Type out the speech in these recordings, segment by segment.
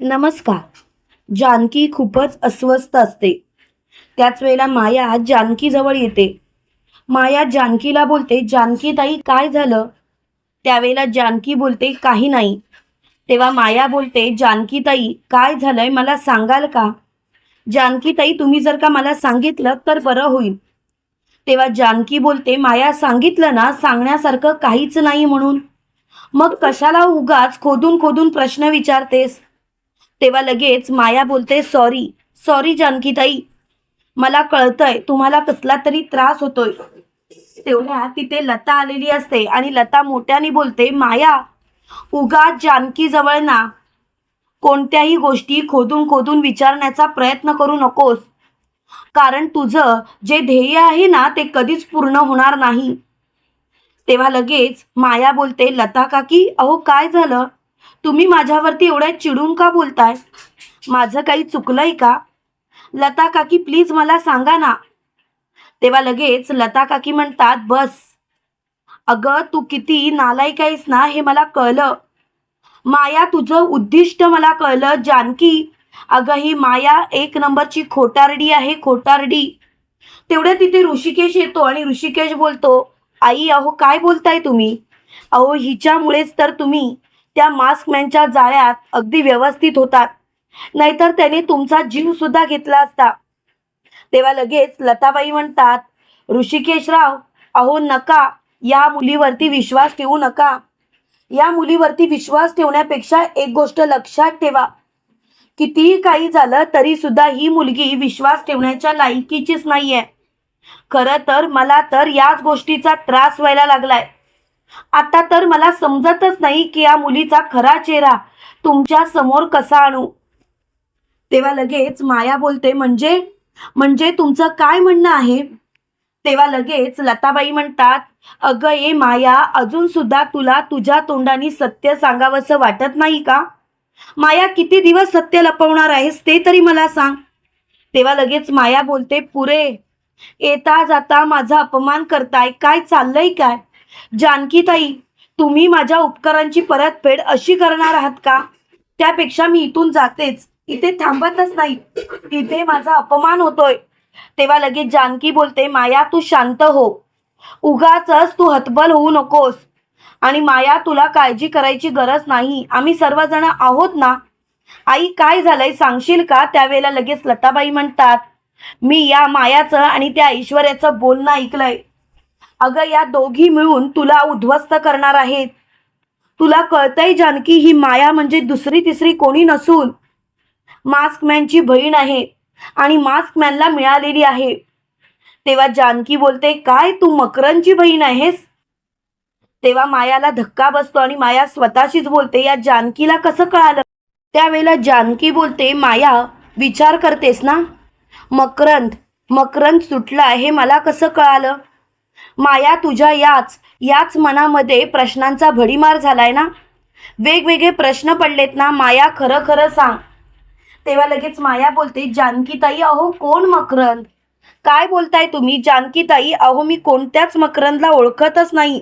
नमस्कार. जानकी खूपच अस्वस्थ असते. त्याच वेळेला माया जानकीजवळ येते. माया जानकीला बोलते जानकी ताई काय झालं? त्यावेळेला जानकी बोलते काही नाही. तेव्हा माया बोलते जानकी ताई काय झालंय? मला सांगाल का? जानकी ताई तुम्ही जर का मला सांगितलं तर बरं होईल. तेव्हा जानकी बोलते माया सांगितलं ना सांगण्यासारखं काहीच नाही म्हणून. मग कशाला उगाच खोदून खोदून प्रश्न विचारतेस? तेव्हा लगेच माया बोलते सॉरी सॉरी जानकीताई मला कळतंय तुम्हाला कसला तरी त्रास होतोय. तेवढ्या तिथे लता आलेली असते आणि लता मोठ्याने बोलते माया उगा जानकी जवळ ना. कोणत्याही गोष्टी खोदून खोदून विचारण्याचा प्रयत्न करू नकोस. कारण तुझं जे ध्येय आहे ना ते कधीच पूर्ण होणार नाही. तेव्हा लगेच माया बोलते लता काकी अहो काय झालं? तुम्ही माझ्यावरती एवढ्या चिडून का बोलताय? माझं काही चुकलंय का? लता काकी प्लीज मला सांगा ना. तेव्हा लगेच लता काकी म्हणतात बस. अगं तू किती नालायक आहेस ना हे मला कळलं. माया तुझं उद्दिष्ट मला कळलं. जानकी अगं ही माया एक नंबरची खोटारडी आहे खोटारडी. तेवढ्या तिथे ऋषिकेश येतो आणि ऋषिकेश बोलतो आई अहो काय बोलताय तुम्ही? अहो हिच्यामुळेच तर तुम्ही त्या मास्कमॅनच्या जाळ्यात अगदी व्यवस्थित होतात. नाहीतर त्याने तुमचा जीव सुद्धा घेतला असता. तेव्हा लगेच लताबाई म्हणतात ऋषिकेशराव अहो नका या मुलीवरती विश्वास ठेवू नका. या मुलीवरती विश्वास ठेवण्यापेक्षा एक गोष्ट लक्षात ठेवा. कितीही काही झालं तरी सुद्धा ही मुलगी विश्वास ठेवण्याच्या लायकीचीच नाहीये. खरं तर मला तर याच गोष्टीचा त्रास व्हायला लागलाय. आता तर मला समजतच नाही की या मुलीचा खरा चेहरा तुमच्यासमोर कसा आणू. तेव्हा लगेच माया बोलते म्हणजे? म्हणजे तुमचं काय म्हणणं आहे? तेव्हा लगेच लताबाई म्हणतात अगं ए माया अजून सुद्धा तुला तुझ्या तोंडाने सत्य सांगावंसं वाटत नाही का? माया किती दिवस सत्य लपवणार आहेस ते तरी मला सांग. तेव्हा लगेच माया बोलते पुरे येता जाता माझा अपमान करताय काय चाललंय काय? जानकीताई तुम्ही माझ्या उपकरांची परतफेड अशी करणार आहात का? त्यापेक्षा मी इथून जातेच. इथे थांबतच नाही. इथे माझा अपमान होतोय. तेव्हा लगेच जानकी बोलते माया तू शांत हो. उगाच तू हतबल होऊ नकोस. आणि माया तुला काळजी करायची गरज नाही. आम्ही सर्वजण आहोत ना? आई काय झालंय सांगशील का? त्यावेळेला लगेच लताबाई म्हणतात मी या मायाचं आणि त्या ऐश्वर्याचं बोलणं ऐकलंय. अगं या दोघी मिळून तुला उद्ध्वस्त करणार आहेत. तुला कळतंय जानकी ही माया म्हणजे दुसरी तिसरी कोणी नसून. मास्कमॅनची बहीण आहे आणि मास्कमॅनला मिळालेली आहे. तेव्हा जानकी बोलते काय तू मकरनची बहीण आहेस? तेव्हा मायाला धक्का बसतो आणि माया स्वतःशीच बोलते या जानकीला कसं कळालं? त्यावेळेला जानकी बोलते माया विचार करतेस ना? मकरंद मकरंद सुटला हे मला कसं कळालं? माया तुझ्या याच याच मनामध्ये प्रश्नांचा भडीमार झालाय ना? वेगवेगळे प्रश्न पडलेत ना माया खरं खरं सांग. तेव्हा लगेच माया बोलते जानकीताई अहो कोण मकरंद? काय बोलताय तुम्ही? जानकीताई अहो मी कोणत्याच मकरंदला ओळखतच नाही.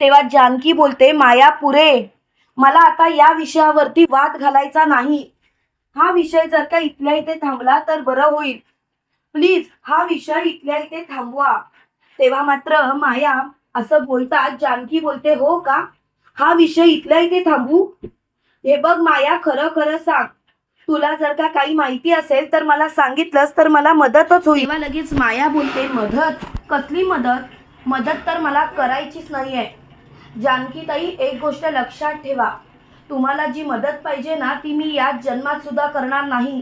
तेव्हा जानकी बोलते माया पुरे मला आता या विषयावरती वाद घालायचा नाही. हा विषय जर का इथल्या इथे थांबला तर बरं होईल. प्लीज हा विषय इथल्या इथे थांबवा. तेव्हा मात्र माया असं बोलतात जानकी बोलते हो का? हा विषय इथल्या इथे थांबू? हे बघ माया खरं खरं सांग. तुला जर का काही माहिती असेल तर मला सांगितलंस तर मला मदतच होईल. तेव्हा लगेच माया बोलते मदत? कसली मदत? मदत तर मला करायचीच नाही आहे जानकीताई एक गोष्ट लक्षात ठेवा. तुम्हाला जी मदत पाहिजे ना ती मी याच जन्मात सुद्धा करणार नाही.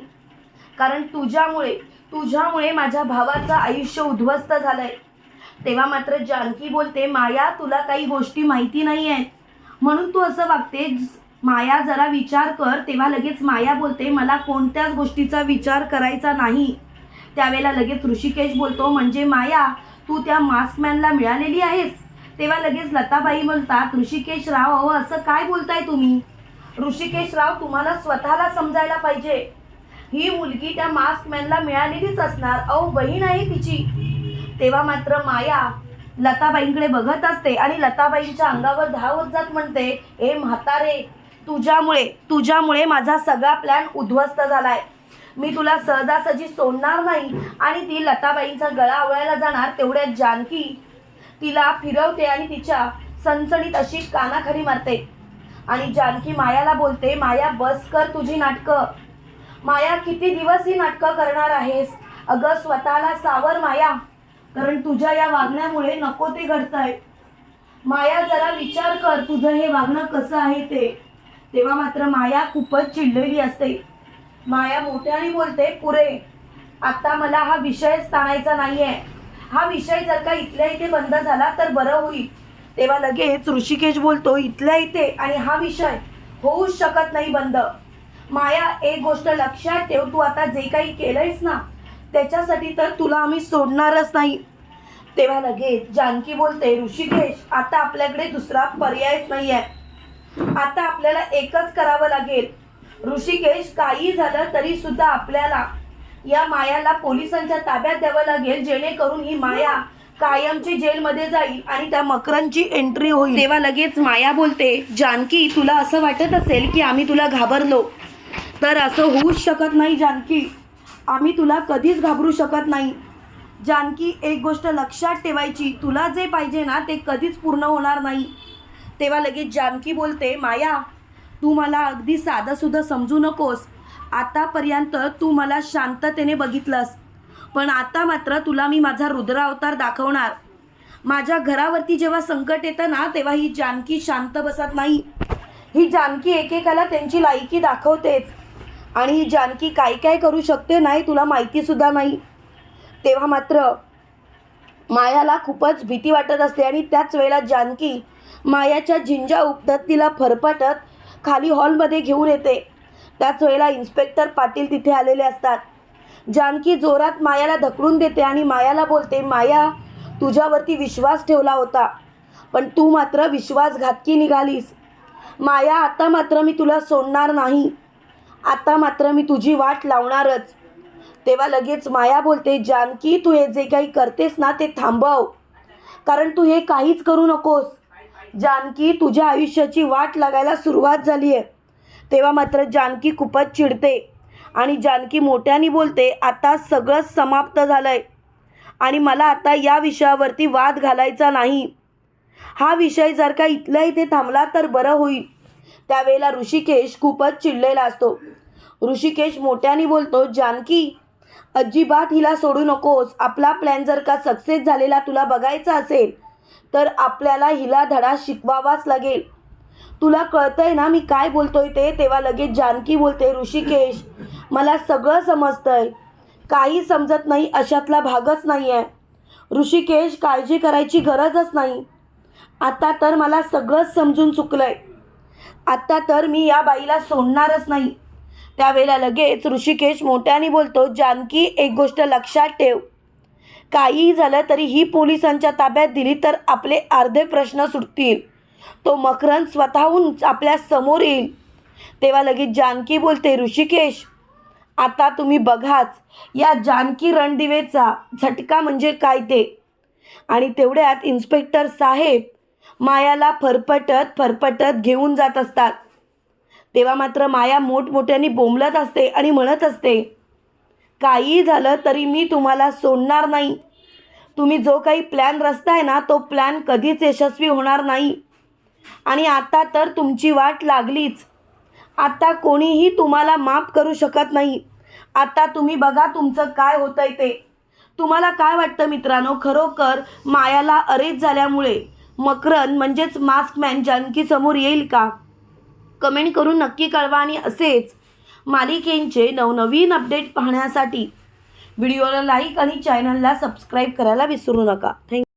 कारण तुझ्यामुळे तुझ्यामुळे माझ्या भावाचं आयुष्य उद्ध्वस्त झालंय. तेव्हा मात्र जानकी बोलते माया तुला काही गोष्टी माहिती नाही आहेत म्हणून तू असं वागते माया जरा विचार कर. तेव्हा लगेच माया बोलते मला कोणत्याच गोष्टीचा विचार करायचा नाही. त्यावेळेला लगेच ऋषिकेश बोलतो म्हणजे माया तू त्या मास्कमॅनला मिळालेली आहेस? तेव्हा लगेच लताबाई बोलतात ऋषिकेश राव अहो असं काय बोलताय तुम्ही? ऋषिकेश राव तुम्हाला स्वतःला समजायला पाहिजे. ही मुलगी त्या मास्कमॅनला मिळालेलीच असणार. अहो बहीण आहे तिची. तेव्हा मात्र माया लताबाईंकडे बघत असते आणि लताबाईंच्या अंगावर धावत जात म्हणते ए म्हातारे तुझ्यामुळे तुझ्यामुळे माझा सगळा प्लॅन उद्ध्वस्त झालाय. मी तुला सहजासहजी सोडणार नाही आणि ती लताबाईंचा गळा आवळायला जाणार तेवढ्यात जानकी तिला फिरवते आणि तिच्या सणसणीत अशी कानाखरी मारते. आणि जानकी मायाला बोलते माया बस कर तुझी नाटकं. माया किती दिवस ही नाटकं करणार आहेस? अगं स्वतःला सावर माया. कारण तुझ्या या वागण्यामुळे नको ते घडतायत माया जरा विचार कर तुझं हे वागणं कसं आहे ते. तेव्हा मात्र माया खूपच चिडलेली असते. माया मोठ्याने बोलते पुरे आता मला हा विषयच ताणायचा नाहीये. हा विषय जर का इथल्या इथे बंद झाला तर बरं होईल. तेव्हा लगेच ऋषिकेश बोलतो इथल्या इथे आणि हा विषय होऊच शकत नाही बंद. माया एक गोष्ट लक्षात ठेव तू आता जे काही केलंयस ना त्याच्यासाठी तर तुला आम्ही सोडणारच नाही. तेव्हा लगेच जानकी बोलते ऋषिकेश आता आपल्याकडे दुसरा पर्यायच नाही आहे आता आपल्याला एकच करावं लागेल. ऋषिकेश काही झालं तरी सुद्धा आपल्याला या मायाला पोलिसांच्या ताब्यात द्यावं लागेल जेणेकरून ही माया कायमची जेलमध्ये जाईल आणि त्या मकरांची एंट्री होईल. तेव्हा लगेच माया बोलते जानकी तुला असं वाटत असेल की आम्ही तुला घाबरलो? तर असं होऊच शकत नाही जानकी. आम्ही तुला कधीच घाबरू शकत नाही. जानकी एक गोष्ट लक्षात ठेवायची तुला जे पाहिजे ना ते कधीच पूर्ण होणार नाही. तेव्हा लगेच जानकी बोलते माया तू मला अगदी साधंसुद्धा समजू नकोस. आतापर्यंत तू मला शांततेने बघितलंस. पण आता मात्र तुला मी माझा रुद्रावतार दाखवणार. माझ्या घरावरती जेव्हा संकट येतं ना तेव्हा ही जानकी शांत बसत नाही. ही जानकी एकेकाला त्यांची लायकी दाखवतेच. आणि जानकी काय काय करू शकते नाही तुला माहितीसुद्धा नाही. तेव्हा मात्र मायाला खूपच भीती वाटत असते आणि त्याच वेळेला जानकी मायाच्या झिंजा उपटत तिला फरफटत खाली हॉलमध्ये घेऊन येते. त्याच वेळेला इन्स्पेक्टर पाटील तिथे आलेले असतात. जानकी जोरात मायाला धकडून देते आणि मायाला बोलते माया तुझ्यावरती विश्वास ठेवला होता पण तू मात्र विश्वासघातकी निघालीस. माया आता मात्र मी तुला सोडणार नाही. आता मात्र मी तुझी वाट लावणारच. तेव्हा लगेच माया बोलते जानकी तू हे जे काही करतेस ना ते थांबव. कारण तू हे काहीच करू नकोस. जानकी तुझ्या आयुष्याची वाट लागायला सुरुवात झाली आहे तेव्हा मात्र जानकी खूपच चिडते आणि जानकी मोठ्याने बोलते आता सगळंच समाप्त झालंय आणि मला आता या विषयावरती वाद घालायचा नाही. हा विषय जर का इथल्या इथे थांबला तर बरं होईल. त्यावेळेला ऋषिकेश खूपच चिडलेला असतो. ऋषिकेश मोठ्याने बोलतो जानकी अजिबात हिला सोडू नकोस. आपला प्लॅन जर का सक्सेस झालेला तुला बघायचा असेल तर आपल्याला हिला धडा शिकवावाच लागेल. तुला कळतंय ना मी काय बोलतोय ते? तेव्हा लगेच जानकी बोलते ऋषिकेश मला सगळं समजतंय. काही समजत नाही अशातला भागच नाही आहे ऋषिकेश काळजी करायची गरजच नाही. आता तर मला सगळंच समजून चुकलं आहे आत्ता तर मी या बाईला सोडणारच नाही. त्यावेळेला लगेच ऋषिकेश मोठ्याने बोलतो जानकी एक गोष्ट लक्षात ठेव. काहीही झालं तरी ही पोलिसांच्या ताब्यात दिली तर आपले अर्धे प्रश्न सुटतील. तो मकरंद स्वतःहून आपल्यासमोर येईल. तेव्हा लगेच जानकी बोलते ऋषिकेश आता तुम्ही बघाच या जानकी रणदिवेचा झटका म्हणजे काय ते? आणि तेवढ्यात इन्स्पेक्टर साहेब मायाला फरफटत फरफटत घेऊन जात असतात. तेव्हा मात्र माया मोठमोठ्याने बोंबलत असते आणि म्हणत असते काही झालं तरी मी तुम्हाला सोडणार नाही. तुम्ही जो काही प्लॅन रचताय ना तो प्लॅन कधीच यशस्वी होणार नाही. आणि आता तर तुमची वाट लागलीच. आता कोणीही तुम्हाला माफ करू शकत नाही. आता तुम्ही बघा तुमचं काय होतंय ते. तुम्हाला काय वाटतं मित्रांनो? खरोखर मायाला अरेच झाल्यामुळे मकरन म्हणजेच मास्कमॅन जानकी समोर येईल का? कमेंट करून नक्की कळवा आणि असेच मालिकेंचे नवनवीन अपडेट पाहण्यासाठी. व्हिडिओला लाईक आणि चॅनलला सबस्क्राईब करायला विसरू नका. थँक्यू